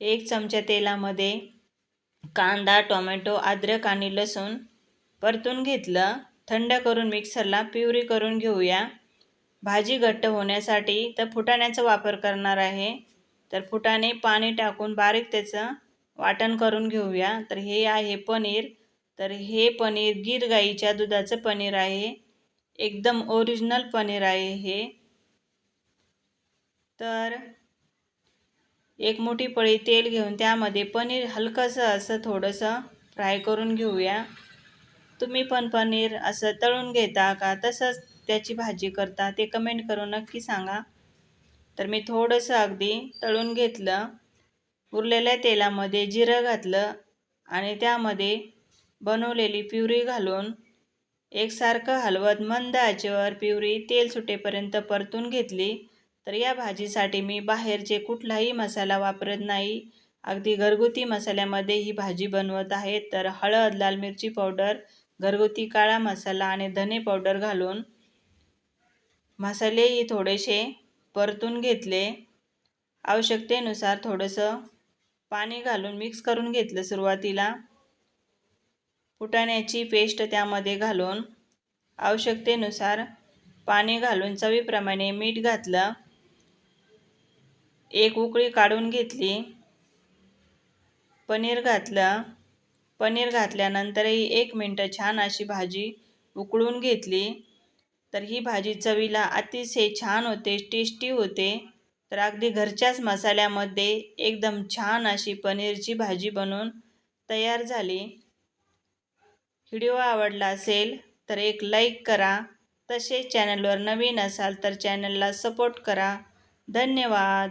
एक चमचा तेलामध्ये कांदा टोमॅटो अद्रक आणि लसूण परतून घेतलं. थंड करून मिक्सरला प्युरी करून घेऊया. भाजी घट्ट होण्यासाठी तर फुटाण्याचा वापर करणार आहे. तर फुटाणे पाणी टाकून बारीक त्याचं वाटण करून घेऊया. तर हे आहे पनीर. तर हे पनीर गीर गाईच्या दुधाचं पनीर आहे. एकदम ओरिजिनल पनीर आहे हे. तर एक मोठी पळी तेल घेऊन त्यामध्ये पनीर हलकंसं असं थोडंसं फ्राय करून घेऊया. तुम्ही पण पनीर असं तळून घेता का? तसंच त्याची भाजी करता ते कमेंट करून नक्की सांगा. तर मी थोडंसं अगदी तळून घेतलं उरलेल्या तेलामध्ये जिरं घातलं आणि त्यामध्ये बनवलेली प्युरी घालून एकसारखं हलवत मंद आचेवर प्युरी तेल सुटेपर्यंत परतून घेतली. तर या भाजीसाठी मी बाहेरचे कुठलाही मसाला वापरत नाही अगदी घरगुती मसाल्यामध्ये ही भाजी बनवत आहे. तर हळद लाल मिरची पावडर घरगुती काळा मसाला आणि धने पावडर घालून मसालेही थोडेसे परतून घेतले. आवश्यकतेनुसार थोडंसं पाणी घालून मिक्स करून घेतलं सुरुवातीला. फुटाण्याची पेस्ट त्यामध्ये घालून आवश्यकतेनुसार पाणी घालून चवीप्रमाणे मीठ घातलं. एक उकळी काढून घेतली. पनीर घातलं. पनीर घातल्यानंतरही एक मिनटं छान अशी भाजी उकळून घेतली. तर ही भाजी चवीला अतिशय छान होते टेस्टी होते. तर अगदी घरच्याच मसाल्यामध्ये एकदम छान अशी पनीरची भाजी बनवून तयार झाली. व्हिडिओ आवडला असेल तर एक लाईक करा. तसेच चॅनलवर नवीन असाल तर चॅनलला सपोर्ट करा. धन्यवाद.